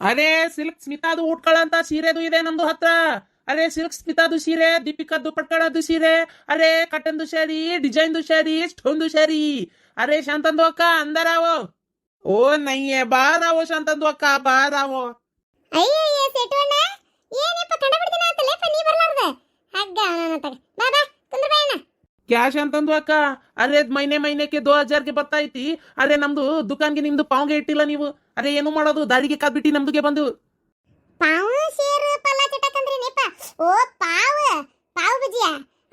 ಅದೇ ಸಿಲ್ಕ್ ಸ್ಮಿತಾದು ಉಟ್ಕೊಳ್ಳಂತ ಸೀರೆದು ಇದೆ ನಮ್ದು ಹತ್ರ. ಅರೆ, ಸಿಲ್ಕ್ ಸ್ಮಿತಾದು ಸೀರೆ ದೀಪಿಕಾದು ಪಟ್ಕೊಳ್ಳೋದು ಸೀರೆ. ಅರೆ ಕಟನ್ದು ಶಾರಿ ಡಿಸೈನ್ದು ಶಾರಿ ಸ್ಟೋನ್ದು ಶಾರಿ ಅರೆ, ಶಾಂತಂದು ಅಕ್ಕ, ಅಂದರಾವೋ? ಓ, ನಯ್ಯೆ, ಬಾರಾವೋ ಶಾಂತಂದು ಅಕ್ಕ, ಬಾರಾವೋ. ಅಯ್ಯಯ್ಯ ಸೆಟೋಣ ಏನಪ್ಪ ಕಂಡ ಬಿಡ್ತೀನಿ ಅಂತಲೇ ನೀ ಬರ್ಲಾರ್ದ. ಹಗ್ಗ ನಾನು ತಗ. ಬಾ ಬಾ ಕುಂದ್ರ ಬಾ ಅಣ್ಣ. ಕ್ಯಾಶ್ ಅಂತಂದು ಅಕ್ಕ. ಅರೆ ಮೈನೆ ಮೈನೆಗೆ ದೋ ಹಜಾರ್ಗೆ ಬರ್ತೈತಿ. ಅರೆ ನಮ್ದು ದುಕಾನ್ಗೆ ನಿಮ್ದು ಪಾವ್ಗೆ ಇಟ್ಟಿಲ್ಲ ನೀವು. ಅರೆ ಏನು ಮಾಡೋದು? ದಾರಿಗೆ ಕಾದ್ಬಿಟ್ಟು ನಮ್ದುಗೆ ಬಂದು. ಪಾವ್ ಶೇರ್ ಪಲ್ಲ ಚಟಕಂದ್ರಿ ನೇಪ. ಓ ಪಾವ್. ಪಾವ್ ಬಜಿಯ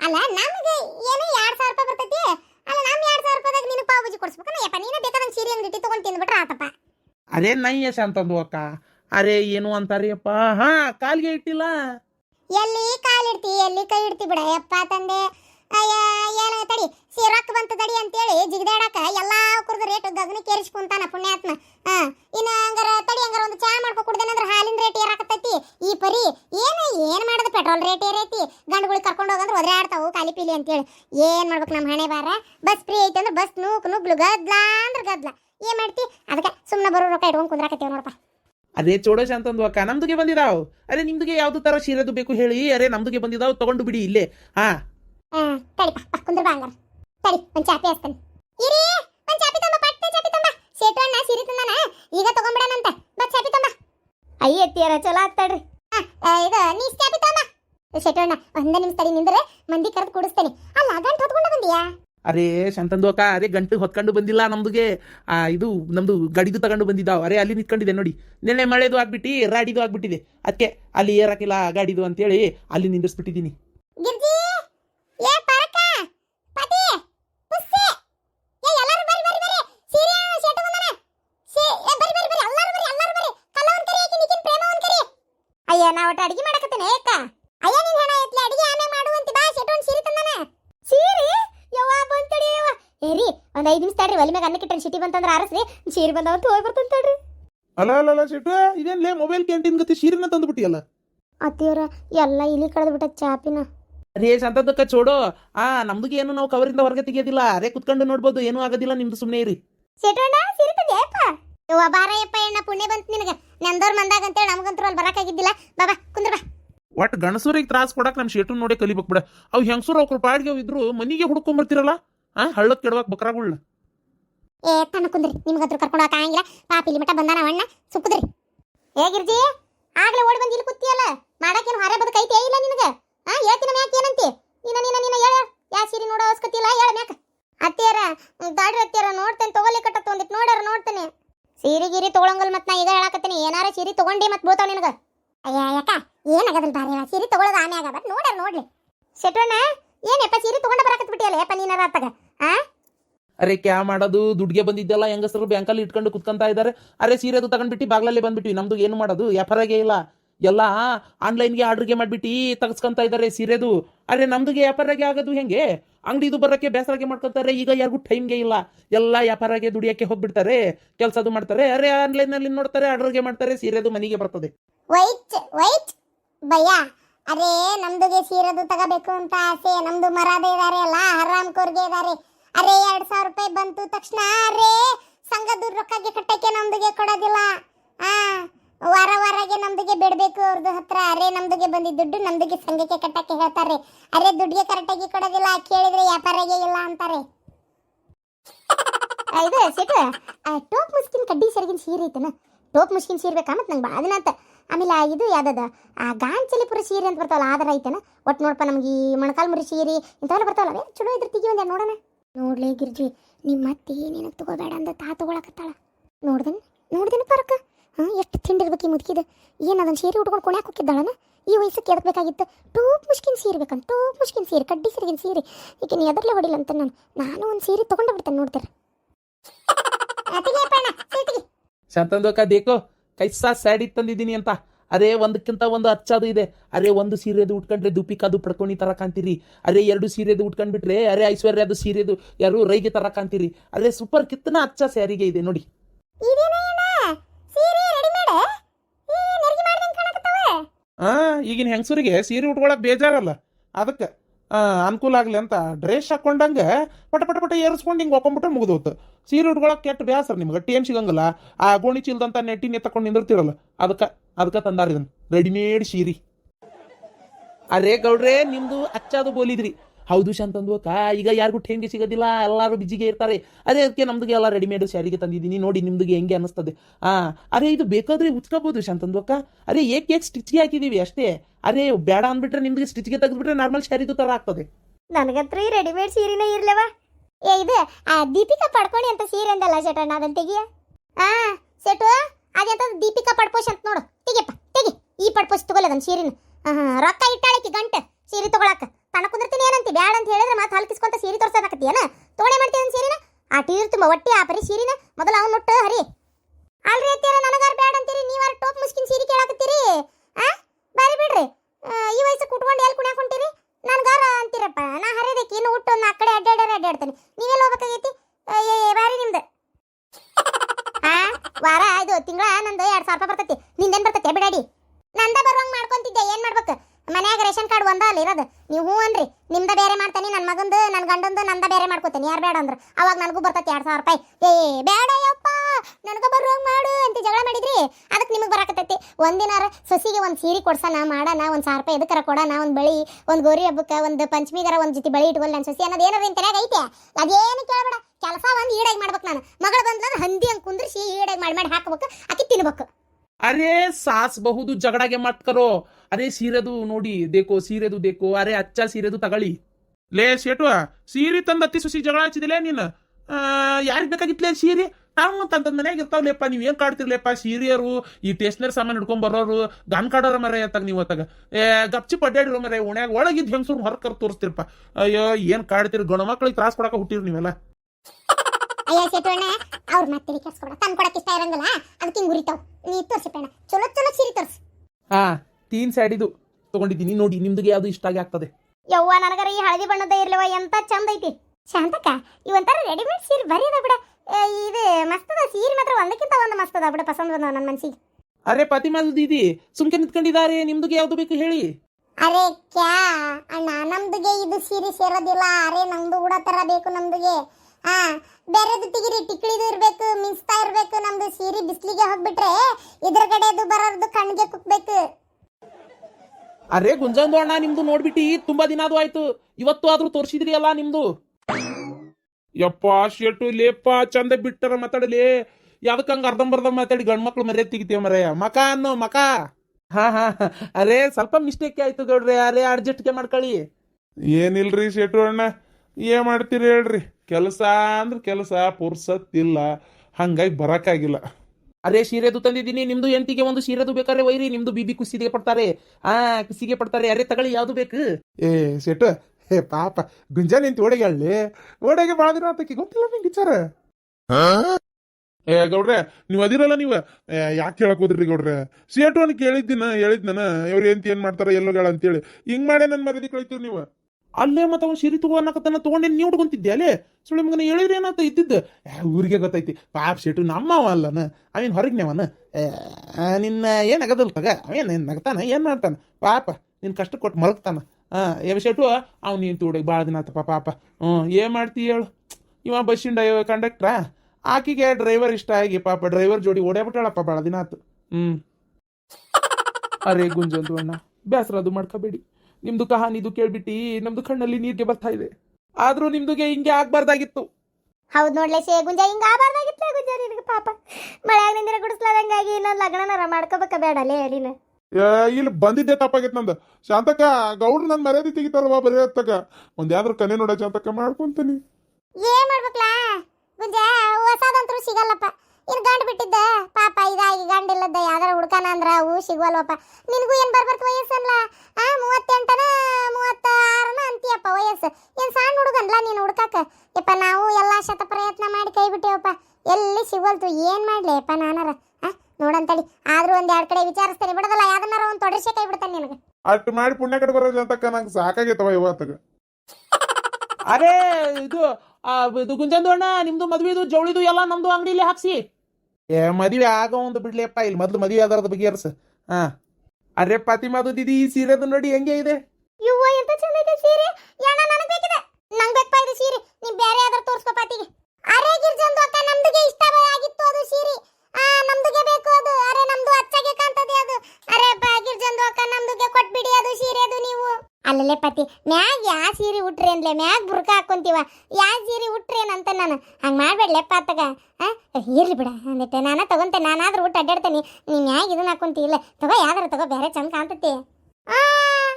ಅಲ್ಲ ನಮ್ಗೆ ಏನು ಎರಡ್ ಸಾವಿರ ರೂಪಾಯಿ ಬರ್ತೈತಿ? ಅಲ್ಲ ನಮ್ ಎರಡ್ ಸಾವಿರ ರೂಪಾಯಿದಾಗ ನೀನು ಪಾವ್ ಬಜಿ ಕೊಡ್ಸ್ಬೇಕನ ಯಪ್ಪ. ನೀನು ಬೇಕಾದಂಗೆ ಸೀರೆ ಅಂಗಡಿ ತಗೊಂಡ್ ತಿಂದ್ಬಿಟ್ರೆ ಆತಪ್ಪ. ಅರೆ ನಯ್ಯ ಅಂತಂದು ಅಕ್ಕ. ಅರೆ ಏನು ಅಂತಾರಿಯಪ್ಪ ಹಾ ಕಾಲ್ಗೆ ಇಟ್ಟಿಲ್ಲ. ಎಲ್ಲಿ ಕಾಲಿಡ್ತಿ ಎಲ್ಲಿ ಕೈ ಇಡ್ತಿ ಬಿಡ ಯಪ್ಪ ತಂದೆ. ಏನ ತಡಿ ಸಿರಕ್ ಬಂತ ತಡಿ ಅಂತೇಳಿ ಜಿಗದಾಡಕ ಎಲ್ಲಾ ಕುಡ್ದು ರೇಟ್ ಗಗನ ಕುಂತಾನ ಪುಣ್ಯಾತ್ಮ. ಹಾ, ಇನ್ನ ಹಂಗಾರ ತಡಿ ಹಂಗಾರ ಒಂದು ಚಾ ಮಾಡ್ಕೊ ಕುಡ್ದೇನಂದ್ರ ಹಾಲಿನ ರೇಟ್ ಏರಾಕತ್ತೈತಿ. ಈ ಪರಿ ಏನ, ಏನ್ ಮಾಡೋದು ಪೆಟ್ರೋಲ್ ರೇಟ್ ಏರೈತಿ? ಗಂಡುಗಳಿಗೆ ಕರ್ಕೊಂಡು ಹೋಗಂದ್ರ ಒಡ್ಯಾಡ್ತಾವು ಕಾಲಿ ಪೀಲಿ ಅಂತೇಳಿ. ಏನ್ ಮಾಡ್ಬೇಕು ನಮ್ಮ ಹಣೆ ಬಾರ ಬಸ್ ಫ್ರೀ ಐತಿ ಅಂದ್ರೆ ಬಸ್ ನೂಕ್ ನುಗ್ಲು ಗದ್ಲ ಅಂದ್ರ ಗದ್ಲ. ಏನ್ ಮಾಡ್ತಿ? ಅದಕ್ಕೆ ಸುಮ್ಮನೆ ಬರೋ ರೊಕ್ಕ ಇಟ್ಕೊಂಡ್ ಕುಂದ್ರಾಕತ್ತೇವ್ ನೋಡಪ್ಪ. ಅದೇ ಚೋಡೋಶ ಅಂತಂದು ಅಕ್ಕ ನಮ್ದುಗೆ ಬಂದಿದಾವ್. ಅರೆ ನಿಮ್ದುಗೆ ಯಾವ್ದು ತರ ಶೀರದು ಬೇಕು ಹೇಳಿ, ಅರೆ ನಮ್ದುಗೆ ಬಂದಿದಾವ್, ತಗೊಂಡು ಬಿಡಿ ಇಲ್ಲೇ. ಹಾ ಹಾ ತಡಿಪ್ಪ ಪಾ ಕುಂದ್ರ ಬಾ ಹಂಗಾರ. ತಡಿ ಒಂದ್ ಚಾಪಿ ಹಚ್ತಾನೆ ಇರಿ ಒಂದ್ ಚಾಪಿ ತಂಬ ಪಟ್ಟ ಚಾಪಿ ತಂಬ. ಸೇಟು ಅಣ್ಣ ಸೀರೆ ತಂದಾನ? ಈಗ ತಗೊಂಬಿಡಣಂತ ಬಾ ಚಾಪಿ ತಂಬ. ಅಯ್ಯ ತೀರ ಚಲೋ ಆಗ್ತಾಡ್ರಿ ಇದು ನೀ ಚಾಪಿ ತಂಬ. ಶೆಟ್ಟು ಅಣ್ಣ ಒಂದೇ ನಿಮಿಷ ತಡಿ ನಿಂದ್ರೆ ಮಂದಿ ಕರೆದು ಕುಡಿಸ್ತೇನೆ. ಅಲ್ಲ ಗಂಟು ಹೊತ್ಕೊಂಡು ಬಂದಿಯಾ? ಅರೆ ಶಾಂತಂದು ಅಕ್ಕ ಅರೆ ಗಂಟು ಹೊತ್ಕೊಂಡು ಬಂದಿಲ್ಲ ನಮ್ದುಗೆ. ಆ ಇದು ನಮ್ದು ಗಡಿದು ತಗೊಂಡು ಬಂದಿದ್ದಾವ. ಅರೆ ಅಲ್ಲಿ ನಿಂತ್ಕೊಂಡಿದೆ ನೋಡಿ. ನೆನ್ನೆ ಮಳೆದು ಆಗ್ಬಿಟ್ಟು ರಾಡಿದು ಆಗ್ಬಿಟ್ಟಿದೆ. ಅದಕ್ಕೆ ಅಲ್ಲಿ ಏರಾಕಿಲ್ಲ ಗಾಡಿದು ಅಂತೇಳಿ ಅಲ್ಲಿ ನಿಂದಿರ್ಸ್ಬಿಟ್ಟಿದ್ದೀನಿ ಗಿರ್ಜಿ ಏ ಪರಕ ಪತಿ ಪುಸ್ಸಿ ಏ ಎಲ್ಲರೂ ಬರ್ರಿ ಬರ್ರಿ ಬರ್ರಿ ಸೀರೆ ಶೆಟ್ಟು ಬಂದಾನ ಸೀ ಏ ಬರ್ರಿ ಬರ್ರಿ ಬರ್ರಿ ಎಲ್ಲರೂ ಬರ್ರಿ ಎಲ್ಲರೂ ಬರ್ರಿ ಕಲ್ಲವನ್ ಕರಿ ಆಕಿ ನಿಕಿನ್ ಪ್ರೇಮವನ್ ಕರಿ ಅಯ್ಯ ನಾ ಒಟ್ಟು ಅಡಿಗೆ ಮಾಡಕತ್ತೇನೆ ಏಕ ಅಯ್ಯ ನಿನ್ ಹಣ ಎತ್ಲಿ ಅಡಿಗೆ ಆಮೇಲೆ ಮಾಡುವಂತಿ ಬಾ ಶೆಟ್ಟು ಒಂದ್ ಸೀರೆ ತಂದಾನ ಸೀರೆ ಯವ್ವ ಬಂತಡಿ ಯವ್ವ ಏರಿ ನಿಮಿಷ ಒಲಿ ಮ್ಯಾಗ ಅನ್ನಕ್ಕೆ ಸಿಟಿ ಬಂತಂದ್ರ ಆರಸ್ರಿ ಸೀರೆ ಬಂದವಂತ ಹೋಗಿ ಬರ್ತಂತ ತಡ್ರಿ ಅಲ್ಲ ಅಲ್ಲ ಅಲ್ಲ ಶೆಟ್ಟು ಇದೇನ್ಲೇ ಮೊಬೈಲ್ ಕ್ಯಾಂಟೀನ್ ಗತಿ ಸೀರೆನ ತಂದುಬಿಟ್ಟಿಯಲ್ಲ ಅತ್ತಿಯವ್ರ ಎಲ್ಲ ಇಲ್ಲಿ ಕಳೆದು ಬಿಟ್ಟ ಚಾಪಿನ. ಅರೇ ಶಾಂತದಕ್ಕ ಚೋಡು ಆ ನಮ್ದು ಏನು ನಾವು ಕವರಿಂದ ಹೊರಗೆ ತೆಗಿಯೋದಿಲ್ಲ ಅರೆ ಕುತ್ಕೊಂಡು ನೋಡ್ಬೋದು ಏನೂ ಆಗೋದಿಲ್ಲ ನಿಮ್ದು ಸುಮ್ಮನೆ ಇರಿ. ಶೆಟ್ಟಣ್ಣ ಸೀರೆ ತಂದ್ಯಪ್ಪ ಯವ್ವ ಬಾರಯ್ಯಪ್ಪ ಎಣ್ಣ ಪುಣ್ಯ ಬಂತು ನಿನಗೆ. ನಂದೋರ್ ಮಂದಾಗ ಅಂತೇಳಿ ನಮಗಂತೂ ಅಲ್ಲಿ ಬರಕಾಗಿದ್ದಿಲ್ಲ. ಬಾಬಾ ಕುಂದ್ರ ಬಾ. ಒಟ್ಟು ಗಣಸೂರಿಗೆ ತ್ರಾಸ ಕೊಡಕ್ ನಮ್ಮ ಶೇಟು ನೋಡಿ ಕಲಿಬೇಕು ಬಿಡ. ಅವು ಹೆಂಗಸೂರು ಅವ್ರ ಪಾಡ್ಗೆ ಇದ್ರು ಮನಿಗೆ ಹುಡ್ಕೊಂಬರ್ತಿರಲ್ಲ? ಆ ಹಳ್ಳಕ್ಕೆ ಕೆಡವಾಕ್ ಬಕ್ರಾಗುಳ್ನ ಏ, ತನ್ನ ಕುಂದ್ರಿ. ನಿಮ್ಗಂತೂ ಕರ್ಕೊಂಡು ಹೋಗಕ್ ಆಗಂಗಿಲ್ಲ. ಪಾಪ ಇಲ್ಲಿ ಮಟ ಬಂದಾನ ಅಣ್ಣ ಸುಕ್ಕುದ್ರಿ ಏ ಆಗ್ಲೇ ಓಡಿ ಬಂದು ಇಲ್ಲಿ ಕುತ್ತಿಯಲ್ಲ ಮಾಡಕ್ಕೇನು ಹೊರೆ ಬದುಕೈತೆ ಇಲ್ಲ ನಿನಗೆ. ಆ, ಹೇಳ್ತೀನಿ ಮ್ಯಾಕ್, ಏನಂತಿ? ನಿನ್ನ ನಿನ್ನ ನಿನ್ನ ಹೇಳ. ಯಾ ಸೀರೆ ನೋಡೋ ಅವಶ್ಯಕತೆ ಇಲ್ಲ ಹೇಳ ಮ್ಯಾಕ. ಅತ್ತಿಯರ, ದಾಡ್ರಿ ಅತ್ತಿಯರ, ನೋಡ್ತೇನೆ ತಗೊಲಿಕತ್ತ ಒಂದಿಟ್ಟು ನೋಡ್ಯಾರ, ನೋಡ್ತೇನೆ. ಸೀರೆ, ಗಿರಿ ತಗೊಳಂಗಲ್ ಮತ್ತೆ ನಾ ಈಗ ಹೇಳಕತ್ತೀನಿ. ಏನಾರ ಸೀರೆ ತಗೊಂಡಿ ಮತ್ತೆ ಬೀಳ್ತಾವ ನಿನಗೆ. ಅಯ್ಯ, ಯಾಕ? ಏನಾಗದಲ್ ಬಾರಿ ಸೀರೆ ತಗೊಳ್ಳೋದು ಆಮೆ ಆಗ ಬಟ್ ನೋಡ್ಯಾರ, ನೋಡ್ಲಿ. ಶೆಟ್ಟಣ್ಣ ಏನಪ್ಪ ಸೀರೆ ತಗೊಂಡ ಬರಕತ್ ಬಿಟ್ಟಿಯಲ್ಲ ಯಪ್ಪ ನೀನಾರ ಅತ್ತಾಗ? ಆ? ಅರೆ ಕ್ಯಾ ಮಾಡೋದು? ದುಡ್ಗೆ ಬಂದಿದ್ದೆಲ್ಲ ಹೆಂಗಸರು ಬ್ಯಾಂಕಲ್ಲಿ ಇಟ್ಕೊಂಡು ಕುತ್ಕೊಂತ ಇದ್ದಾರೆ ಅರೆ ಸೀರೆದು ತಗೊಂಡ್ಬಿಟ್ಟು ಬಾಗ್ಲಲ್ಲಿ ಬಂದ್ಬಿಟ್ವಿ. ನಮ್ದು ಏನು ಮಾಡೋದು? ವ್ಯಾಪಾರಗೆ ಇಲ್ಲ. ಎಲ್ಲ ಆನ್ಲೈನ್ಗೆ ಆರ್ಡ್ರಿಗೆ ಮಾಡ್ಬಿಟ್ಟು ತಗಸ್ಕೊಂತ ಇದ್ದಾರೆ ಸೀರೆದು. ಅರೆ ನಮ್ದು ವ್ಯಾಪಾರಾಗೆ ಆಗೋದು ಹೆಂಗೆ? ಅಂಗಡಿದು ಬರೋಕ್ಕೆ ಬೇಸರಾಗೆ ಮಾಡ್ಕೊತಾರೆ. ಈಗ ಯಾರಿಗೂ ಟೈಮ್ಗೆ ಇಲ್ಲ. ಎಲ್ಲ ವ್ಯಾಪಾರಾಗೆ ದುಡಿಯೋಕ್ಕೆ ಹೋಗ್ಬಿಡ್ತಾರೆ. ಕೆಲಸದು ಮಾಡ್ತಾರೆ. ಅರೆ ಆನ್ಲೈನಲ್ಲಿ ನೋಡ್ತಾರೆ ಆರ್ಡರ್ಗೆ ಮಾಡ್ತಾರೆ, ಸೀರೆದು ಮನೆಗೆ ಬರ್ತದೆ. ವೈಟ್ ವೈಟ್ ಭಯ ಅರೇ ನಮ್ದುಗೆ ಸೀರೆದು ತಗೋಬೇಕು ಅಂತ ಆಸೆ. ನಮ್ದು ಮರಾದೆ ಇದಾರೆ ಅಲ್ಲ ಹರಾಮ್ ಕೋರ್ಗೆ ಇದಾರೆ. ಅರೆ ಸಾವಿರ ತಕ್ಷಣ ರೇ ಸಂಘದ ರೊಕ್ಕಗೆ ಕಟ್ಟಕ್ಕೆ ನಮ್ದುಗೆ ಕೊಡೋದಿಲ್ಲ. ಆ, ವಾರ ವಾರಗೆ ನಮ್ದುಗೆ ಬಿಡ್ಬೇಕು ಅವ್ರದ್ದು ಹತ್ರ. ಅರೆ, ನಮ್ದುಗೆ ಬಂದಿದ್ದ ದುಡ್ಡು ನಮ್ದುಗೆ ಸಂಘಕ್ಕೆ ಕಟ್ಟಕ್ಕೆ ಹೇಳ್ತಾರೆ. ಅರೆ, ದುಡ್ಡಿಗೆ ಕರೆಕ್ಟಾಗಿ ಕೊಡೋದಿಲ್ಲ. ಕೇಳಿದ್ರೆ ವ್ಯಾಪಾರಿಗೆ ಇಲ್ಲ ಅಂತಾರೆ. ಇದು ಸಿಟ್ಟು ಟೋಪ್ ಮುಸ್ಕಿನ್ ಕಡ್ಡಿ ಸರಿಗಿನ ಸೀರೆ ಐತನ? ಟೋಪ್ ಮುಸ್ಕಿನ್ ಸೀರೆ ಬೇಕಾ ಮತ್ತೆ ನಂಗೆ ಭಾಳ ಅಂತ ಆಮೇಲೆ ಇದು ಯಾವ್ದದ? ಆ, ಗಾಂಚಲಿಪುರ ಸೀರೆ ಅಂತ ಬರ್ತಾವಲ್ಲ, ಆದ್ರೆ ಐತನ? ಒಟ್ಟು ನೋಡಪ್ಪ ನಮ್ಗೆ ಈ ಮೊಣಕಾಲ್ ಮುರಿ ಸೀರೆ ಇಂಥವೆಲ್ಲ ಬರ್ತಾವಲ್ಲ. ಚಲೋ ಇದ್ರ ತೆಗಿ ಒಂದು ನೋಡೋಣ. ನೋಡ್ಲಿ ಗಿರ್ಜಿ ನಿಮ್ಮ ಮತ್ತೆ ಏನೇನು ತಗೋಬೇಡ ಅಂದ ತಾ ತಗೊಳಕತ್ತಾಳ. ನೋಡ್ದನ್, ನೋಡ್ದೇನ ಪರಕ. ಹಾಂ, ಎಷ್ಟು ತಿಂಡಿರ್ಬೇಕು ಈ ಮುದುಕಿದ. ಏನು ಅದನ್ನ ಸೀರೆ ಉಟ್ಕೊಂಡು ಕೊಣ್ಯಾಕ ಹೋಗಿದ್ದಾಳನ ಈ ವಯಸ್ಸಕ್ಕೆ ಎದಕ್ ಬೇಕಾಗಿತ್ತು? ಟೂಪ್ ಮುಷ್ಕಿನ ಸೀರೆ ಬೇಕಂತ ಟೂಪ್ ಮುಷ್ಕಿನ ಸೀರೆ, ಕಡ್ಡಿ ಸೀರೆಗಿನ ಸೀರೆ. ಈಗ ನೀ ಎದರ್ಲೆ ಹೊಡಿಲ್ಲ ಅಂತ ನಾನು ನಾನು ಒಂದು ಸೀರೆ ತಗೊಂಡು ಬಿಡ್ತೇನೆ ನೋಡ್ತಾರೆ ಶಾಂತಂದಕ್ಕ ದೇಕೋ ಕೈಸಾ ಸ್ಯಾಡಿ ತಂದಿದ್ದೀನಿ ಅಂತ. ಅರೆ ಒಂದಕ್ಕಿಂತ ಒಂದು ಹಚ್ಚದು ಇದೆ. ಅರೆ ಒಂದು ಸೀರೆದು ಉಟ್ಕೊಂಡ್ರೆ ದುಪಿಕಾದು ಪಡ್ಕೊಂಡು ತರ ಕಾಣ್ತೀರಿ. ಅರೆ ಎರಡು ಸೀರೆದು ಉಟ್ಕೊಂಡ್ಬಿಟ್ರೆ ಅರೆ ಐಶ್ವರ್ಯದು ಸೀರೆದು ಯಾರು ರೈಗೆ ತರ ಕಾಣ್ತೀರಿ. ಅರೆ ಸೂಪರ್ ಕಿತ್ತನ ಹಚ್ಚ ಸ್ಯಾರಿಗೆ ಇದೆ ನೋಡಿ. ಹಾಂ ಈಗಿನ ಹೆಂಗಸರಿಗೆ ಸೀರೆ ಉಟ್ಕೊಳಕ್ ಬೇಜಾರಲ್ಲ. ಅದಕ್ಕೆ. ಅನುಕೂಲ ಆಗ್ಲಿ ಅಂತ ಡ್ರೆಸ್ ಹಾಕೊಂಡಂಗೆ ಪಟ ಪಟ ಪಟ ಏರಿಸ್ಕೊಂಡು ಹಿಂಗೆ ಒಕೊಂಬಿಟ್ರೆ ಮುಗಿದೋತು ಸೀರೆ ಉಟ್ಕೊಳಕ್ಕೆ ಕೆಟ್ಟ ಬ್ಯಾಸರ ನಿಮ್ಗೆ ಟೇಮ್ ಸಿಗಂಗಿಲ್ಲ. ಆ ಗೋಣಿ ಚೀಲದಂತ ನೆಟ್ಟಿನ ತಕೊಂಡು ನಿಂದಿರ್ತಿರಲ್ಲ, ಅದಕ್ಕೆ ಅದಕ್ಕೆ ತಂದಾರ ಇದನ್ನು. ರೆಡಿಮೇಡ್ ಸೀರಿ. ಅರೇ ಗೌಡ್ರೆ, ನಿಮ್ದು ಅಚ್ಚಾದು ಬೋಲಿದ್ರಿ. ಹೌದು ಶಾಂತಂದು ಅಕ್ಕ, ಈಗ ಯಾರಿಗೂ ಟೈಮ್ಗೆ ಸಿಗೋದಿಲ್ಲ, ಎಲ್ಲರೂ ಬಿಜಿಗೆ ಇರ್ತಾರೆ. ಅದೇ ಅದಕ್ಕೆ ನಮ್ದು ಎಲ್ಲ ರೆಡಿಮೇಡ್ ಸ್ಯಾರಿಗೆ ತಂದಿದ್ದೀನಿ, ನೋಡಿ ನಿಮ್ದು ಹೆಂಗೆ ಅನ್ನಿಸ್ತದೆ. ಆ, ಅರೆ ಇದು ಬೇಕಾದ್ರೆ ಉಚ್ಕೋಬೋದು ಶಾಂತಂದು ಅಕ್ಕ. ಅರೆ ಏಕೆ ಏಕ್ ಸ್ಟಿಚ್ಗೆ ಹಾಕಿದೀವಿ ಅಷ್ಟೇ. ಅರೆ ಬೇಡ ಅಂದ್ಬಿಟ್ರೆ ನಿಮ್ಗೆ ಸ್ಟಿಚ್ಗೆ ತೆಗೆದ್ಬಿಟ್ರೆ ನಾರ್ಮಲ್ ಸ್ಯಾರಿದು ತರ ಆಗ್ತದೆ. ನನಗಂತ್ರ ಈ ರೆಡಿಮೇಡ್ ಸೀರೆನೇ ಇರ್ಲವ? ಏ, ಇದು ದೀಪಿಕಾ ಪಡ್ಕೊಣಿ ಅಂತ ಸೀರೆ ಅಂದಲ್ಲ ಶೆಟಣ್ಣ ಅದನ್ನ ತೆಗಿಯ? ಆ ಸೆಟು ಅದಂತ ದೀಪಿಕಾ ಪಡ್ಪೋಶ್ ಅಂತ ನೋಡು. ತೆಗಿಯಪ್ಪ, ತೆಗಿ. ಈ ಪಡ್ಪೋಶ್ ತಗೊಲ್ಲ ಅದನ್ನ ಸೀರೆನ. ರೊಕ್ಕ ಇಟ್ಟಾಳಕ್ಕೆ ಗಂಟೆ. ಸೀರೆ ತಗೊಳಕ ತಣ ಕುಂದಿರ್ತೀನಿ ಏನಂತಿ? ಬ್ಯಾಡ ಅಂತ ಹೇಳಿದ್ರೆ ಮತ್ತೆ ಹಲ್ಕಿಸ್ಕೊಂತ ಸೀರೆ ತೋರ್ಸೋದಕತ್ತೀಯನ ತಗೊಳೆ ಮಾಡ್ತೀನಿ ಸೀರಿನ? ಆ ಟೀರ್ ತುಂಬ ಒಟ್ಟಿ ಆ ಪರಿ ಸೀರಿನ. ಮೊದಲು ಅವ್ನು ಮುಟ್ಟ ಹರಿ. ಅಲ್ರಿ ಅತ್ತೀರ ನನಗಾರ ಬ್ಯಾಡ ಅಂತೀರಿ? ನೀವಾರ ಟೋಪ್ ಮುಸ್ಕಿನ ಸೀರೆ ಕೇಳಾಕತ್ತೀರಿ? ಆ? ಬಾರಿ ಬಿಡ್ರಿ. ಈ ವಯಸ್ಸು ಕುಟ್ಕೊಂಡು ಎಲ್ಲಿ ಕುಣ್ಯಾಕ ಹೊಂಟಿರಿ? ನನ್ಗಾರ ಅಂತೀರಪ್ಪ. ನಾ ಹರಿದಕ್ಕೆ ಇನ್ನು ಹುಟ್ಟು ಒಂದು ಆ ಕಡೆ ಅಡ್ಡಾಡ್ಯಾರ ಅಡ್ಡಾಡ್ತಾನೆ. ನೀವೆಲ್ಲ ಹೋಗ್ಬೇಕಾಗೈತಿ? ಬಾರಿ ನಿಮ್ದು. ಆ, ವಾರ, ಇದು ತಿಂಗಳ ನಂದು ಎರಡು ಸಾವಿರ ರೂಪಾಯಿ ಬರ್ತೈತಿ. ನಿಂದೇನು ಬರ್ತೈತಿ? ಬಿಡಾಡಿ. ನಂದ ಬರೋಂಗ್ ಮಾಡ್ಕೊಂತಿದ್ದೆ. ಏನು ಮಾಡ್ಬೇಕು? ಮನ್ಯಾಗ ರೇಷನ್ ಕಾರ್ಡ್ ಒಂದ ಅಲ್ಲಿ ಇರೋದು. ನೀವು ಹ್ಞೂ ಅನ್ರಿ. ನಿಮ್ದ ಬೇರೆ ಮಾಡ್ತೇನೆ ನನ್ನ ಮಗಂದು ನನ್ನ ಗಂಡಂದು, ನಂದ ಬೇರೆ ಮಾಡ್ಕೋತೇನೆ. ಯಾರು ಬೇಡ ಅಂದ್ರೆ. ಅವಾಗ ನನಗೂ ಬರ್ತೈತಿ ಎರಡು ಸಾವಿರ ರೂಪಾಯಿ. ಏ, ಬೇಡ ಯಪ್ಪ. ನನಗ ಬರೋಂಗ್ ಮಾಡು ಅಂತ ಜಗಳ ಮಾಡಿದ್ರಿ. ಅದಕ್ಕೆ ನಿಮಗೆ ಬರಕತ್ತೈತಿ. ಒಂದಿನಾರ ಸೊಸಿಗೆ ಒಂದು ಸೀರೆ ಕೊಡ್ಸಣ ಮಾಡೋಣ ಒಂದು ಸಾವಿರ ರೂಪಾಯಿ ಎದಕ್ಕರ ಕೊಡೋಣ ಒಂದು ಬಳಿ, ಒಂದು ಗೋರಿ ಹಬ್ಬಕ್ಕೆ, ಒಂದು ಪಂಚಮಿಗರ, ಒಂದು ಜೊತೆ ಬಳಿ ಇಟ್ಕೊಳ್ಳಿ ನನ್ನ ಸೊಸಿ ಅನ್ನೋದು ಏನಾರ ತಲೆಯಾಗ ಐತೆ? ಅದೇನು ಕೇಳಬೇಡ. ಕೆಲಸ ಒಂದು ಈಡಾಗಿ ಮಾಡ್ಬೇಕು ನಾನು. ಮಗಳು ಬಂದ್ಲಂದ್ರೆ ಹಂದಿ ಹಂಗೆ ಕುಂದ್ರಿಸಿ ಈಡಾಗಿ ಮಾಡಿ ಮಾಡಿ ಹಾಕ್ಬೇಕು ಅಕ್ಕಿ ತಿನ್ಬೇಕು. ಅರೆ ಸಾಸ್ ಬಹುದು ಜಗಡಾಗೆ ಮಾಡ್ಕರೋ ಕರೋ ಅರೆ ಸೀರೆದು ನೋಡಿ, ದೇಕೋ, ಸೀರೆದು ದೇಕೋ, ಅರೆ ಅಚ್ಚ ಸೀರೆದು ತಗಳಿ ಲೇ ಶೇಟು ಸೀರೆ ತಂದ ಅತ್ತಿ ಸುಸಿ ಜಗಳ ಹಚ್ಚಿದಿಲ್ಲ ನೀನು? ಯಾರಿಗೆ ಬೇಕಾಗಿತ್ಲೇ ಸೀರೆ? ನಾವು ತಂತಂದ ಮನ್ಯಾಗ ಇರ್ತಾವ್ಲೇಪ್ಪ, ನೀವ್ ಏನ್ ಕಾಡ್ತಿರ್ಲೇಪ್ಪ ಸೀರಿಯರು, ಈ ಟೇಸ್ನರಿ ಸಾಮಾನು ಹಿಡ್ಕೊಂಡ್ ಬರೋರು, ಗಾನ್ ಕಾಡೋರ ಮರ ಅತ್ತಾಗ ನೀವು ಅತ್ತಾಗ ಏ, ಗಪ್ಚಿ ಪಡ್ಡಾಡಿರೋ ಮರ ಒಣ್ಯಾಗ ಒಳಗಿದ್ ಹೆಂಗ್ಸೂರ್ ಹೊರ ಕರ್ ತೋರಿಸ್ತಿರಪ್ಪ ಅಯ್ಯೋ, ಏನ್ ಕಾಡ್ತೀರಿ ಗಣಮಕ್ಳಿಗೆ ತ್ರಾಸ ಕೊಡಕ ಹುಟ್ಟಿರಿ ನೀವೆಲ್ಲ. ಅಯ್ಯ ಸೇತುವಣ್ಣ ಅವ್ರ ಮತ್ತೆ ಕೆಲ್ಸ್ಕೊಡ ತಂದು ಕೊಡಕ್ಕೆ ಇಷ್ಟ ಇರಂಗಿಲ್ಲ. ಅದಕ್ಕೆ ಹಿಂಗೆ ಉರಿತಾವ್. ನೀ ತೋರ್ಸಿ ಪೇಣ ಚಲೋ ಚಲೋ ಸೀರೆ ತೋರ್ಸು. ಹಾ ತೀನ್ ಸ್ಯಾಡಿದು ತಗೊಂಡಿದ್ದೀನಿ. ನೋಡಿ ನಿಮ್ದಿಗೆ ಯಾವ್ದು ಇಷ್ಟ ಆಗಿ ಆಗ್ತದೆ. ಯವ್ವ ನನಗರ ಈ ಹಳದಿ ಬಣ್ಣದ ಇರ್ಲವ. ಎಂತ ಚಂದ ಐತಿ. ಶಾಂತಕ್ಕ ಇವಂತರ ರೆಡಿಮೇಡ್ ಸೀರೆ ಬರೀ ಅದ ಬಿಡ. ಏ, ಇದು ಮಸ್ತದ ಸೀರೆ ಮಾತ್ರ ಒಂದಕ್ಕಿಂತ ಒಂದು ಮಸ್ತದ ಅದ ಬಿಡ. ಪಸಂದ್ ಬಂದವ ನನ್ನ ಮನ್ಸಿಗೆ. ಅರೆ ಪತಿಮಾದ ದೀದಿ ಸುಮ್ಕೆ ನಿಂತ್ಕೊಂಡಿದ್ದಾರೆ ನಿಮ್ದಿಗೆ ಯಾವ್ದು ಬೇಕು ಹೇಳಿ. ಅರೆ ಕ್ಯಾ? ಅಣ್ಣ ನಮ್ದುಗೆ ಇದು ಸೀರೆ ಸೇರೋದಿಲ್ಲ. ಅರೆ ನಮ್ದು ಕೂಡ ತರಬೇಕು ನಮ್ದುಗೆ. ಆ ಬೇರೆದು ತೆಗಿರಿ ಟಿಕ್ಳಿದು ಇರ್ಬೇಕು ಮಿಂಚ್ತಾ ಇರ್ಬೇಕು ನಮ್ದು ಸೀರೆ ಬಿಸ್ಲಿಗೆ ಹೋಗ್ಬಿಟ್ರೆ ಎದುರುಗಡೆದು ಬರೋದು ಕಣ್ಣಿಗೆ ಕುಕ್ಬೇಕು. ಅರೆ ಗುಂಜಂದು ಅಣ್ಣ ನಿಮ್ದು ನೋಡ್ಬಿಟ್ಟಿ ತುಂಬಾ ದಿನ ಅದು ಆಯ್ತು. ಇವತ್ತು ಆದ್ರೂ ತೋರಿಸಿದ್ರಿ ಅಲ್ಲ ನಿಮ್ದು? ಯಪ್ಪ ಶೆಟ್ಟು ಲೇಪ ಚಂದ ಬಿಟ್ಟರ ಮಾತಾಡಲಿ. ಯಾವ್ದಕ್ಕೆ ಹಂಗ ಅರ್ಧಂಬರ್ಧ ಮಾತಾಡಿ ಗಂಡ್ ಮಕ್ಳು ಮರ್ಯಾದೆ ತೆಗಿತೀವ ಮರೆಯ? ಮಕ ಅನ್ನೋ ಮಕ. ಹಾ ಹಾ ಅರೇ ಅರೆ ಸ್ವಲ್ಪ ಮಿಸ್ಟೇಕ್ ಆಯ್ತು ಗೌಡ್ರಿ. ಅರೆ ಅಡ್ಜಸ್ಟ್ಗೆ ಮಾಡ್ಕೊಳ್ಳಿ. ಏನಿಲ್ರಿ ಶೇಟು ಅಣ್ಣ ಏನ್ ಮಾಡ್ತೀರಿ ಹೇಳ್ರಿ? ಕೆಲಸ ಅಂದ್ರೆ ಕೆಲಸ ಪುರ್ಸತ್ತಿಲ್ಲ. ಹಂಗಾಗಿ ಬರಕ್ಕಾಗಿಲ್ಲ ಅರೆ ಸೀರೆದು ತಂದಿದ್ದೀನಿ. ನಿಮ್ದು ಎಂತಿಗೆ ಒಂದು ಸೀರೆದು ಬೇಕಾರೆ ಒಯ್ರಿ ನಿಮ್ದು ಬಿಬಿ ಕುಸಿಗೆ ಪಡ್ತಾರೆ. ಆ ಕುಸಿಗೆ ಪಡ್ತಾರೆ. ಅರೆ ತಗಳಿ ಯಾವ್ದು ಬೇಕು? ಏ ಶೆಟ್ಟು ಹೇ ಪಾಪ. ಗುಂಜಾ ನಿಂತು ಓಡೆಗೆ ಹೇಳಿ ಓಡೆಗೆ ದಿನ ಆತಕ್ಕೆ. ಗೊತ್ತಿಲ್ಲ ನಿಂಗೆ ವಿಚಾರ. ಏ ಗೌಡ್ರೆ ನೀವು ಅದಿರಲ್ಲ ನೀವು? ಯಾಕೆ ಹೇಳಕ್ ಹೋದ್ರಿ ಗೌಡ್ರೆ? ಸೇಟು ಅನ್ ಕೇಳಿದ್ದಿನ ಹೇಳಿದ್ನ ಇವ್ರು ಎಂತ ಏನ್ ಮಾಡ್ತಾರ ಎಲ್ಲೋಗಳ ಅಂತೇಳಿ ಹಿಂಗ್ ಮಾಡೇ ನನ್ ಮರದಿ ಕಳಿತೀವಿ ನೀವು? ಅಲ್ಲೇ ಮತ್ತೆ ಅವ್ನು ಸಿರಿ ತಗೋ ಅನ್ನಕತ್ತನ ತಗೊಂಡೆ ನೀವು ಹುಡ್ಕೊಂತಿದ್ದೆ, ಅಲ್ಲೇ? ಸುಳ್ಳಿ ಮಗನ ಹೇಳಿದ್ರೆ ಏನಂತ ಇದ್ದಿದ್ದು. ಊರಿಗೆ ಗೊತ್ತೈತಿ ಪಾಪ ಶೆಟ್ಟು ನಮ್ಮವ ಅಲ್ಲನ. ಅವೇನು ಹೊರಗ್ನೇವನ? ನಿನ್ನ ಏನಾಗದಲ್ಲ ತಗ? ಅವೇನು ಏನು ನಗ್ತಾನ? ಏನು ಮಾಡ್ತಾನ? ಪಾಪ ನಿನ್ನ ಕಷ್ಟ ಕೊಟ್ಟು ಮಲಗ್ತಾನ. ಹಾಂ ಏ, ಶೆಟ್ಟು, ಅವ್ನು ನೀನು ತೋಡಿಗೆ ಭಾಳ ದಿನ ಆತಪ್ಪ, ಪಾಪ. ಹ್ಞೂ, ಏನು ಮಾಡ್ತಿ ಹೇಳು? ಇವ ಬಸ್ಸಿನ ಕಂಡಕ್ಟ್ರ ಆಕಿಗೆ ಡ್ರೈವರ್ ಇಷ್ಟ ಆಗಿ, ಪಾಪ ಡ್ರೈವರ್ ಜೋಡಿ ಓಡಾಬಿಟ್ಟಾಳಪ್ಪ ಭಾಳ ದಿನ ಆತು. ಹ್ಞೂ ಅರೆ ಗುಂಜಲ್ದು ಅಣ್ಣ. ಬೇಸರ ಅದು ಮಾಡ್ಕೋಬೇಡಿ. ನಿಮ್ದು ಕಹಾನಿದು ಕೇಳ್ಬಿಟ್ಟು ನಮ್ದು ಕಣ್ಣಲ್ಲಿ ನೀರಿಗೆ ಬರ್ತಾ ಇದೆ. ಆದ್ರೂ ನಿಮ್ದುಗೆ ಹಿಂಗೆ ಆಗ್ಬಾರ್ದಾಗಿತ್ತು. ಹೌದ್ ನೋಡ್ಲೆ ಶೇ ಗುಂಜ ಹಿಂಗ ಆಗಬಾರ್ದಾಗಿತ್ತ ಗುಂಜ ನಿನಗೆ ಪಾಪ. ಮಳೆಯಾಗ ನಿಂದಿರ ಗುಡಿಸ್ಲಾದಂಗಾಗಿ ನಾನು ಲಗ್ನನಾರ ಮಾಡ್ಕೋಬೇಕ ಬೇಡಲೇ ನೀನು ಏ, ಇಲ್ಲಿ ಬಂದಿದ್ದೆ ತಪ್ಪಾಗಿತ್ತು ನಂದು. ಶಾಂತಕ ಗೌಡ್ರು ನನ್ನ ಮರ್ಯಾದೆ ತೆಗಿತಾರವ ಬರೀ ಹತ್ತಕ ಒಂದ್ ಯಾವ್ದಾರು ಕನೆ ನೋಡ ಶಾಂತಕ್ಕ ಮಾಡ್ಕೊಂತೀನಿ. ಏನ್ ಮಾಡ್ಬೇಕ್ಲಾ? ಗುಂಜ ಹೊಸದಂತರೂ ಸಿಗಲ್ಲಪ್ಪ. ಇನ್ ಗಂಡ ಬಿಟ್ಟಿದ್ದ? ಪಾಪ ಇದಾಗಿ ಗಂಡ ಇಲ್ಲದ ಯಾವ್ದಾರ ಹುಡ್ಕಾನ ಅಂದ್ರ ಅವು ಸಿಗವಲ್ವಪ್ಪ. ನಿನಗೂ ಏನ್ ಬರ್ಬರ್ತ ವಯಸ್ಸಲ್ಲ ಆ ಮೂವತ್ತೆಂಟನ ಮೂವತ್ತಾರನ ಅಂತೀಯಪ್ಪ ವಯಸ್ಸು. ಏನ್ ಸಣ್ಣ ಹುಡುಗನ್ಲ ನೀನು ಹುಡ್ಕಾಕ ಯಪ್ಪ ನಾವು ಎಲ್ಲಾ ಶತ ಪ್ರಯತ್ನ ಮಾಡಿ ಕೈ ಬಿಟ್ಟೇವಪ್ಪ. ಎಲ್ಲಿ ಸಿಗುವಲ್ತು? ಏನ್ ಮಾಡ್ಲಿ ಯಪ್ಪ ನಾನಾರ? ಆ ನೋಡಂತಡಿ ಆದ್ರೂ ಒಂದ್ ಎರಡ್ ಕಡೆ ವಿಚಾರಿಸ್ತೇನೆ. ಬಿಡದಲ್ಲ ಯಾವ್ದನ್ನಾರ ಒಂದ್ ತೊಡರ್ಸೆ ಕೈ ಬಿಡ್ತಾನೆ ನಿನಗೆ. ಅಷ್ಟು ಮಾಡಿ ಪುಣ್ಯ ಕಡೆ ಬರೋದು ಅಂತಕ್ಕ ನಂಗೆ ಸಾಕಾಗೈತವ ಇವತ್ತಗ. ಅರೇ ಇದು ಆ, ಇದು ಗುಂಜಂದು ಅಣ್ಣ ನಿಮ್ದು ಮದ್ವೆದು ಜವಳಿದು ಎಲ್ಲ ನಮ್ದು ಅಂಗಡಿಲಿ ಹಾಕ್ಸಿ. ಏ, ಮದುವೆ ಆಗೋ ಒಂದು ಬಿಡ್ಲಿಯಪ್ಪ ಇಲ್ಲಿ ಮೊದ್ಲು ಮದುವೆ ಆಧಾರದ ಬಗ್ಗೆ ಹಾ. ಅರೆ ಪಾತಿಮಾದು ದಿದಿ, ಈ ಸೀರೆದು ನೋಡಿ ಹೆಂಗೆ ಇದೆ? ಇವ್ವ ಎಂತ ಚಂದ ಇದೆ ಸೀರೆ? ಯಾಣ ನನಗೆ ಬೇಕಿದೆ. ನಂಗ್ ಬೇಕಪ್ಪ ಇದು ಸೀರೆ. ನೀನ್ ಬೇರೆ ಯಾವ್ದಾರು ತೋರ್ಸ್ಕೊ ಪಾತಿಗೆ. ಅರೆ ಗಿರ್ಜಂದು ಅಕ್ಕ, ನಮ್ದುಗೆ ಇಷ್ಟ ಆಗಿತ್ತು ಅದು ಸೀರೆ. ಆ, ನಮ್ದುಗೆ ಬೇಕು ಅದು. ಅರೆ ನಮ್ದು ಅಚ್ಚಗೆ ಕಾಣ್ತದೆ ಅದು. ಅರೆ ಗಿರ್ಜಂದು ಅಕ್ಕ, ನಮ್ದುಗೆ ಕೊಟ್ಬಿಡಿ ಅದು ಸೀರೆ. ಅಲ್ಲಲ್ಲೇ ಪತಿ, ಮ್ಯಾಗ ಯಾ ಸೀರೆ ಉಟ್ರಿ ಅಂದ್ಲೆ, ಮ್ಯಾಗ ಬುರ್ಕ ಹಾಕೊಂತೀವ? ಯಾ ಸೀರೆ ಉಟ್ರಿ ಅಂತ ನಾನು? ಹಂಗೆ ಅತ್ತಗ. ಆ? ಇರ್ಲಿ ಬಿಡ, ಅಂದಿಟ್ಟೆ. ನಾನು ತಗೊಂತೆ, ನಾನಾದ್ರೂ ಊಟ ಅಡ್ಡಾಡ್ತೇನೆ ನೀ ಮ್ಯಾಗ ಇದನ್ನ ಹಾಕೊಂತಿ, ಇಲ್ಲ. ತಗೋ, ಯಾವ್ದಾರ ತಗೋ ಬೇರೆ ಚಂದ ಕಾಣ್ತತಿ.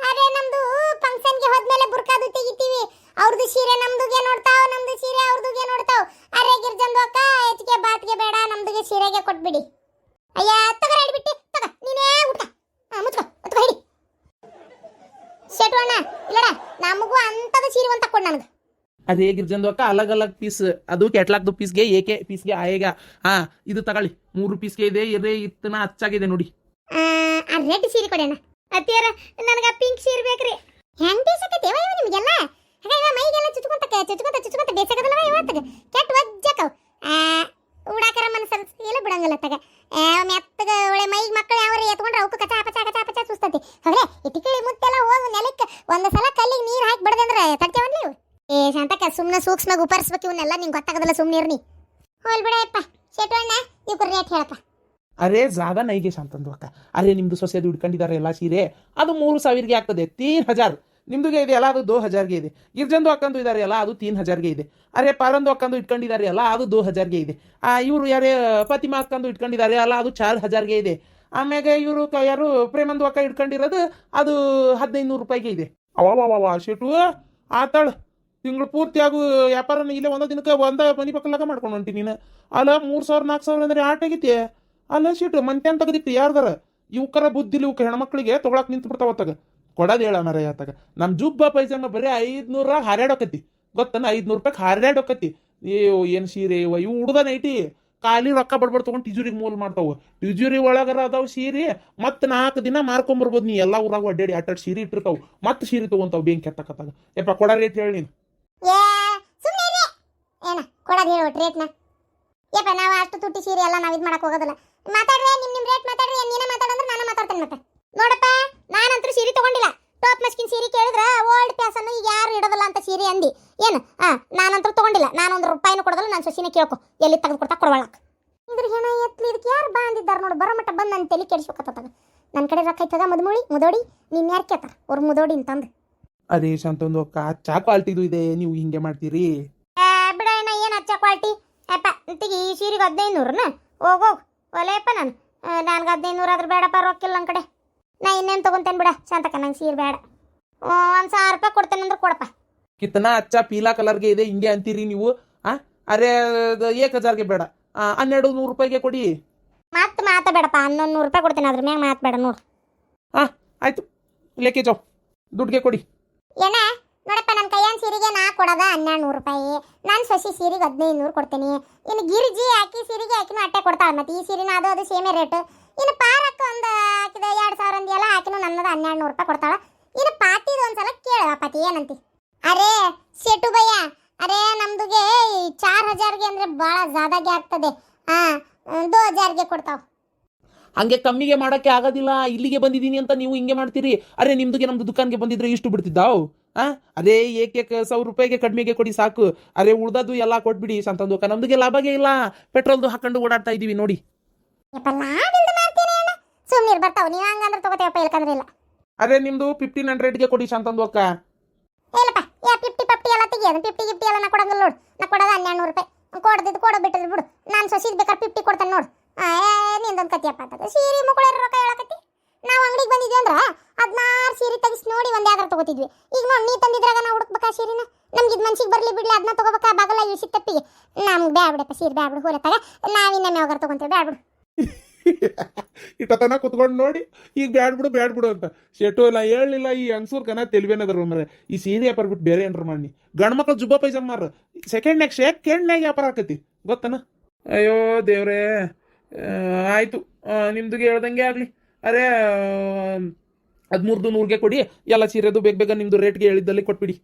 ಅರೆ, ನಮ್ದು ಫಂಕ್ಷನ್ಗೆ ಹೋದ್ಮೇಲೆ ಬುರ್ಕಾದು ತೆಗಿತೀವಿ. ಅವ್ರದ್ದು ಸೀರೆ ನಮ್ದುಗೆ ನೋಡ್ತಾವ್, ನಮ್ದು ಸೀರೆ ಅವ್ರದುಗೆ ನೋಡ್ತಾವ್. ಅರೆ ಗಿರ್ಜಂದು ಅಕ್ಕ ಹೆಚ್ಚಿಗೆ ಬಾತ್ಗೆ ಬೇಡ, ನಮ್ದುಗೆ ಸೀರೆಗೆ ಕೊಟ್ಬಿಡಿ. ಅಯ್ಯ, ತಗೋ ಬಿಟ್ಟಿ ತಗೋ, ನೀನೇ ಊಟ ಹಾ ಮುಚ್ಕೋ ಮುಚ್ಕೋ ಹಿಡಿ ಶೆಟು ಅಣ್ಣ ಇಲ್ಲಡ ನಮಗೂ ಅಂತದ ಸೀರೆ ಒಂದು ತಕ್ಕೊಡ್ ನನಗೆ. ಅದೇ ಹೇಗಿರ್ಜಂದು ಅಕ್ಕ ಅಲಗ್ ಅಲಗ್ ಪೀಸ್ ಅದು ಕೆಟ್ಲಾಕ್ದು ಪೀಸ್ಗೆ ಏಕೆ ಪೀಸ್ಗೆ ಆಯೇಗ ಹಾ ಇದು ತಗೊಳ್ಳಿ. ಮೂರು ಪೀಸ್ಗೆ ಇದೆ ಇರೇ ಇತ್ತನ ಅಚ್ಚಾಗಿದೆ ನೋಡಿ. ಆ ರೆಡ್ ಸೀರೆ ಕೊಡಿ ಅಣ್ಣ. ಅತ್ತಿಯರ ನನಗೆ ಪಿಂಕ್ ಸೀರೆ ಬೇಕ್ರಿ. ಹೆಂಗ್ ಬೇಸಕತ್ತೇವ ಇವ ನಿಮಗೆಲ್ಲ? ಹಾಗಾಗಿ ಮೈಗೆಲ್ಲ ಚುಚ್ಕೊಂತ ಚುಚ್ಕೊಂತ ಚುಚ್ಕೊಂತ ಬೇಸಕದಲ್ಲವ ಇವತ್ತಿಗೆ ಕೆಟ್ಟ ವಜ್ಜಕವ್ ಆ ಉಡಾಕರ ಮನಸ್ಸು ಇಲ್ಲ ಬಿಡಂಗಿಲ್ಲ ತಗ ಶಾಂತಕ್ಕ ಮ್ಯಾಗ ಉಪರಿಸ್ಬೇಕು, ಇವನ್ನೆಲ್ಲ ನಿಂಗೆ ಗೊತ್ತಾಗದಲ್ಲ ಸುಮ್ಮನೆ ಇರ್ನಿ. ಹೋಲ್ ಬಿಡಪ್ಪ ಶೆಟ್ಟಣ್ಣ ಇವ್ರ ರೇಟ್ ಹೇಳಪ್ಪ. ಅರೆ, ಜಾಗ ನೈಗೆ ಶಾಂತಂದು ಅಕ್ಕ. ಅರೆ, ನಿಮ್ದು ಸೊಸೆದು ಹಿಡ್ಕೊಂಡಿದ್ದಾರೆ ಎಲ್ಲ ಸೀರೆ. ಅದು ಮೂರು ಸಾವಿರಗೆ ಆಗ್ತದೆ, ತೀನ್ ಹಜಾರ್. ನಿಮ್ದುಗೆ ಇದೆ ಅಲ್ಲ, ಅದು ದೋ ಹಜಾರ್ಗೆ ಇದೆ. ಗಿರ್ಜಂದು ಅಕ್ಕಂದು ಇದ್ದಾರೆ ಎಲ್ಲಾ ಅದು ತೀನ್ ಹಜಾರ್ಗೆ ಇದೆ. ಅರೆ, ಪಾರಂದು ಅಕ್ಕಂದು ಇಟ್ಕೊಂಡಿದ್ದಾರೆ ಅಲ್ಲ, ಅದು ದೋ ಹಜಾರ್ಗೆ ಇದೆ. ಆ, ಇವರು ಯಾರೇ, ಫತಿಮಾ ಅಕ್ಕಂದು ಇಟ್ಕೊಂಡಿದ್ದಾರೆ ಅಲ್ಲ, ಅದು ಚಾರ್ ಹಜಾರ್ಗೆ ಇದೆ. ಆಮ್ಯಾಗ ಇವರು ಯಾರು ಪ್ರೇಮಂದು ಅಕ್ಕ ಇಟ್ಕೊಂಡಿರೋದು, ಅದು ಹದಿನೈದು ನೂರು ರೂಪಾಯಿಗೆ ಇದೆ. ಅವ ಶೆಟು ಆತಾಳ. ತಿಂಗಳು ಪೂರ್ತಿ ಆಗು, ವ್ಯಾಪಾರನ ಇಲ್ಲೇ ಒಂದ ದಿನಕ್ಕೆ ಒಂದ ಮನಿ ಪಕ್ಕಲಾಗ ಮಾಡ್ಕೊಂಡು ಹೊಂಟಿ ನೀನು. ಅಲ್ಲ, ಮೂರು ಸಾವಿರ ನಾಲ್ಕು ಸಾವಿರ ಅಂದ್ರೆ ಆಟ ಆಗೈತಿ. ಅಲ್ಲ ಶೀಟು ಮಂತ್ಯಾನ್ ತಗದಿತ್ತು ಯಾರ್ದಾರ? ಇವಕ್ಕರ ಬುದ್ಧಿ ಇವಕ್ಕೆ ಹೆಣ್ಮಕ್ಳಿಗೆ ತೊಗೊಳಕ್ ನಿಂತು ಬಿಡ್ತಾವ ತಗ ಕೊಡೋದು ಹೇಳ ಮರ ನಮ್ಮ ಜುಬ್ಬ ಪೈಜಾಮ ಬರೀ ಐದ್ನೂರ ಹಾರ್ಯಾಡೋಕತಿ. ಗೊತ್ತನ ಐದ್ನೂರು ರೂಪಾಯಿ ಹಾರ್ಯಾಡೋಕತಿ. ಅಯ್ಯೋ ಏನು ಸೀರೆ, ಇವ ಇವು ಹುಡ್ದ ನೈಟಿ. ಖಾಲಿ ರೊಕ್ಕ ಬಡ್ಬಡ್ ತೊಗೊಂಡು ಟಿಜುರಿಗೆ ಮೂಲ ಮಾಡ್ತಾವ. ಟಿಜೂರಿ ಒಳಗರ ಅದಾವ ಸೀರೆ, ಮತ್ತೆ ನಾಲ್ಕು ದಿನ ಮಾರ್ಕೊಂಬರ್ಬೋದು ನೀ. ಎಲ್ಲ ಊರಾಗ ಅಡ್ಡಾಡಿ ಅಟ್ಟಾಡಿ ಸೀರೆ ಇಟ್ಟಿರ್ತಾವ. ಮತ್ತೆ ಸೀರೆ ತೊಗೊಂತಾವ, ಬೆಂಕಿ ಎತ್ತಕತ್ತಾಗ ಯಪ್ಪ, ಕೊಡ ರೇಟ್ ಹೇಳಿ ನೀನು. ಏ ಸುಮ್ಮನೆ ಏನ, ಕೊಡೋದು ಹೇಳು ರೇಟ್ನ ಯಪ್ಪ ನಾವು ಅಷ್ಟು ತುಟ್ಟಿ ಸೀರೆ ಎಲ್ಲ ನಾವು ಇದು ಮಾಡಕ್ ಹೋಗೋದಿಲ್ಲ. ಮಾತಾಡ್ರೆ, ನಿಮ್ ನಿಮ್ ರೇಟ್ ಮಾತಾಡ್ರಿ, ನೀನೇ ಮಾತಾಡಂದ್ರೆ ನಾನು ಮಾತಾಡ್ತೇನೆ ಮತ್ತೆ. ನೋಡಪ್ಪ, ನಾನಂತೂ ಸೀರೆ ತಗೊಂಡಿಲ್ಲ. ಟಾಪ್ ಮಸ್ಕಿನ್ ಸೀರೆ ಕೇಳಿದ್ರ ಓಲ್ಡ್ ಫ್ಯಾಷನ್ ಈಗ ಯಾರು ಇಡೋದಿಲ್ಲ ಅಂತ ಸೀರೆ ಅಂದಿ. ಏನು? ಆ, ನಾನಂತೂ ತಗೊಂಡಿಲ್ಲ. ನಾನು ಒಂದು ರೂಪಾಯಿನೂ ಕೊಡೋದಿಲ್ಲ, ನಾನು ಸೊಸಿನ ಕೇಳ್ಕೊ. ಎಲ್ಲಿ ತೆಗೆದು ಕೊಡ್ತಾ ಕೊಡವಳಕ್. ಇದ್ರ ಹೆಣ ಎತ್ಲಿ ಇದಕ್ಕೆ ಯಾರು ಬಾ ಅಂದಿದ್ದಾರೆ ನೋಡು. ಬರೋ ಮಟ್ಟ ಬಂದು ನನ್ನ ತಲೆ ಕೆಡಿಸ್ಬೇಕತ್ತ ನನ್ನ ಕಡೆ ರೊಕ್ಕ ಐತದ ಮದುಮುಳಿ ಮುದೋಡಿ? ನಿನ್ ಯಾರು ಕೇಳ್ತಾರ? ಅವ್ರ ಮುದೋಡಿ ಅಂತಂದು ಅದೇ ಶಾಂತಂದು ಅಕ್ಕ ಚಾ ಕ್ವಾಲಿಟಿದು ಇದೆ ನೀವು ಹಿಂಗೆ ಮಾಡ್ತೀರಿ? ಏ, ಬಿಡ ಅಣ್ಣ ಏನು ಹಚ್ಚ ಕ್ವಾಲಿಟಿ ಅಪ್ಪ ಅಂತಿಗೆ ಈ ಸೀರೆಗೆ ಹದಿನೈದು ನೂರನ ಹೋಗೋಗ್ ಒಲೆಯಪ್ಪ ನಾನು. ನನ್ಗೆ ಹದಿನೈದು ನೂರು ಆದ್ರೆ ಬೇಡಪ್ಪ ರೊಕ್ಕಿಲ್ಲ ನನ್ನ ಕಡೆ. ನಾ ಇನ್ನೇನು ತೊಗೊಂತೇನೆ ಬಿಡ ಶಾಂತಕ್ಕ ನಂಗೆ ಸೀರೆ ಬೇಡ. ಒಂದು ಸಾವಿರ ರೂಪಾಯಿ ಕೊಡ್ತೇನೆ ಅಂದ್ರೆ ಕೊಡಪ್ಪ. ಕಿತ್ತನ ಅಚ್ಚ ಪೀಲಾ ಕಲರ್ಗೆ ಇದೆ ಹಿಂಗೆ ಅಂತೀರಿ ನೀವು? ಆ ಅರೆ ಅದು ಏಕ್ ಹಜಾರ್ಗೆ ಬೇಡ ಹನ್ನೆರಡು ನೂರು ರೂಪಾಯಿಗೆ ಕೊಡಿ. ಮತ್ತೆ ಮಾತಾಬೇಡಪ್ಪ ಹನ್ನೊಂದು ನೂರು ರೂಪಾಯಿ ಕೊಡ್ತೇನೆ ಅದ್ರ ಮ್ಯಾಗ ಮಾತಾಬೇಡ ನೋಡು. ಹಾಂ ಆಯಿತು. ಲೆಕ್ಕೆ ಜಾವ್ ದುಡ್ಡಿಗೆ ಕೊಡಿ. ಏನ? ನೋಡಪ್ಪ ನನ್ನ ಕೈಯನ್ ಸೀರೆಗೆ ನಾ ಕೊಡೋದ ಹನ್ನೆರಡು ನೂರು ರೂಪಾಯಿ. ನಾನು ಸೊಸಿ ಸೀರೆಗೆ ಹದಿನೈದು ನೂರು ಕೊಡ್ತೀನಿ. ಇನ್ನು ಗಿರ್ಜಿ ಹಾಕಿ ಸೀರೆಗೆ ಹಾಕಿನೂ ಅಟ್ಟೆ ಕೊಡ್ತಾಳೆ ಮತ್ತೆ ಈ ಸೀರೆನ ಅದು ಅದು ಸೇಮೇ ರೇಟು. ಇನ್ನು ಪಾರಕ್ಕೆ ಒಂದು ಹಾಕಿದ ಎರಡು ಸಾವಿರ ಅಂದಿಯಲ್ಲ ಹಾಕಿನೂ ನನ್ನದು ಹನ್ನೆರಡು ನೂರು ರೂಪಾಯಿ ಕೊಡ್ತಾಳೆ. ಇನ್ನು ಪಾತಿದು ಒಂದ್ಸಲ ಕೇಳುವ ಪತಿ, ಏನಂತಿ? ಅರೇ ಶೆಟು ಭಯ್ಯ, ಅರೇ, ನಮ್ದುಗೆ ಚಾರ್ ಹಜಾರ್ಗೆ ಅಂದರೆ ಭಾಳ ಜಾದಾಗೆ ಆಗ್ತದೆ. ಹಾಂ ದೋ ಹಜಾರ್ಗೆ ಕೊಡ್ತಾವ. ಹಂಗೆ ಕಮ್ಮಿಗೆ ಮಾಡೋಕ್ಕೆ ಆಗೋದಿಲ್ಲ ಇಲ್ಲಿಗೆ ಬಂದಿದ್ದೀನಿ ಅಂತ ನೀವು ಹಿಂಗೆ ಮಾಡ್ತೀರಿ? ಅರೆ ನಿಮ್ದುಗೆ ನಮ್ದು ದುಕಾನ್ಗೆ ಬಂದಿದ್ರೆ ಇಷ್ಟು ಬಿಡ್ತಿದ್ದಾವು? ಹಾಂ ಅದೇ ಏಕೆ ಸಾವಿರ ರೂಪಾಯಿಗೆ ಕಡಿಮೆಗೆ ಕೊಡಿ ಸಾಕು? ಅರೆ ಉಳ್ದದ್ದು ಎಲ್ಲ ಕೊಟ್ಬಿಡಿ ಸಂತಂದು ನಮ್ದುಗೆ ಲಾಭಗೆ ಇಲ್ಲ. ಪೆಟ್ರೋಲ್ದು ಹಾಕೊಂಡು ಓಡಾಡ್ತಾ ಇದ್ದೀವಿ ನೋಡಿ. ಸುಮ್ಮನೆ ಬರ್ತಾವ. ನೀವು ಹಂಗಂದ್ರೆ ತಗೋತೇವಪ್ಪ ಇಲ್ಕಂದ್ರೆ ಇಲ್ಲ. ಅರೆ ನಿಮ್ದು ಫಿಫ್ಟೀನ್ ಹಂಡ್ರೆಡ್ಗೆ ಕೊಡಿ ಶಾಂತಂದು ಅಕ್ಕ ಇಲ್ಲಪ್ಪ ಯಾ ಫಿಫ್ಟಿ ಫಿಫ್ಟಿ ಎಲ್ಲ ತೆಗಿಯೋದು ಫಿಫ್ಟಿ ಗಿಫ್ಟಿ ಎಲ್ಲ ನಾ ಕೊಡಂಗಿಲ್ಲ ನೋಡು. ನಾ ಕೊಡೋದು ಹನ್ನೆರಡು ನೂರು ರೂಪಾಯಿ. ಕೊಡ್ದಿದ್ದು ಕೊಡೋ ಬಿಟ್ಟಿದ್ರು ಬಿಡು. ನಾನು ಸೊಸಿದ್ ಬೇಕಾದ್ರೆ ಫಿಫ್ಟಿ ಕೊಡ್ತಾನೆ ನೋಡು. ನಿಂದೊಂದು ಕತಿಯಪ್ಪ ಅಂತ ಸೀರೆ ಮುಕ್ಕಳ ರೊಕ್ಕ ಹೇಳಕತ್ತಿ? ನಾವು ಅಂಗಡಿಗೆ ಬಂದಿದ್ವಿ ಅಂದ್ರೆ ಹದಿನಾರು ಸೀರೆ ತೆಗಿಸಿ ನೋಡಿ ಒಂದೇ ಯಾವ್ದಾರು ತಗೋತಿದ್ವಿ. ಈಗ ನೋಡಿ ನೀ ತಂದಿದ್ರಾಗ ನಾವು ಹುಡುಕ್ಬೇಕಾ ಸೀರೆನ? ನಮ್ಗೆ ಇದು ಮನ್ಸಿಗೆ ಬರಲಿ ಬಿಡ್ಲಿ ಅದನ್ನ ತಗೋಬೇಕಾ? ಬಾಗಲ ಇಳಿಸಿ ತಪ್ಪಿಗೆ. ನಮ್ಗೆ ಬ್ಯಾಡ ಬಿಡಪ್ಪ ಸೀರೆ, ಬ್ಯಾಡ ಹೋಲತ್ತಾಗ ಹೋಲೆ ತಗ ನಾವಿನ್ನೊಮ್ಮೆ ಯಾವಾಗಾರ ತಗೊಂತೀವಿ, ಬ್ಯಾಡ ಬಿಡು. ಇಟ್ಟತನ ಕುತ್ಕೊಂಡು ನೋಡಿ, ಈಗ ಬ್ಯಾಡ್ ಬಿಡು ಬ್ಯಾಡ್ ಬಿಡು ಅಂತ. ಶೆಟು ಇಲ್ಲ ಹೇಳಲಿಲ್ಲ, ಈ ಅನ್ಸೂರ್ ಕನ ತೆಲ್ವೇನದ್ರ ಮರೆ ಈ ಸೀರೆ ವ್ಯಾಪಾರ ಬಿಟ್ಟು ಬೇರೆ ಏನ್ರ ಮಾಡಿ ಗಂಡ್ಮಕ್ಳು ಜುಬ್ಬ ಪೈಜಾಮ ಮಾರ ಸೆಕೆಂಡ್ನಾಗ ಸೆಕೆಂಡ್ನಾಗ ವ್ಯಾಪಾರ ಆಕತಿ. ಗೊತ್ತನ? ಅಯ್ಯೋ ದೇವ್ರೇ. ಆಯ್ತು. ನಿಮ್ದು ಹೇಳ್ದಂಗೆ ಆಗಲಿ. ಅರೆ ಹದಿಮೂರ್ದು ನೂರಿಗೆ ಕೊಡಿ. ಎಲ್ಲ ಸೀರೆದು ಬೇಗ ಬೇಗ ನಿಮ್ಮದು ರೇಟ್ಗೆ ಹೇಳಿದ್ದಲ್ಲಿ ಕೊಟ್ಬಿಡಿ.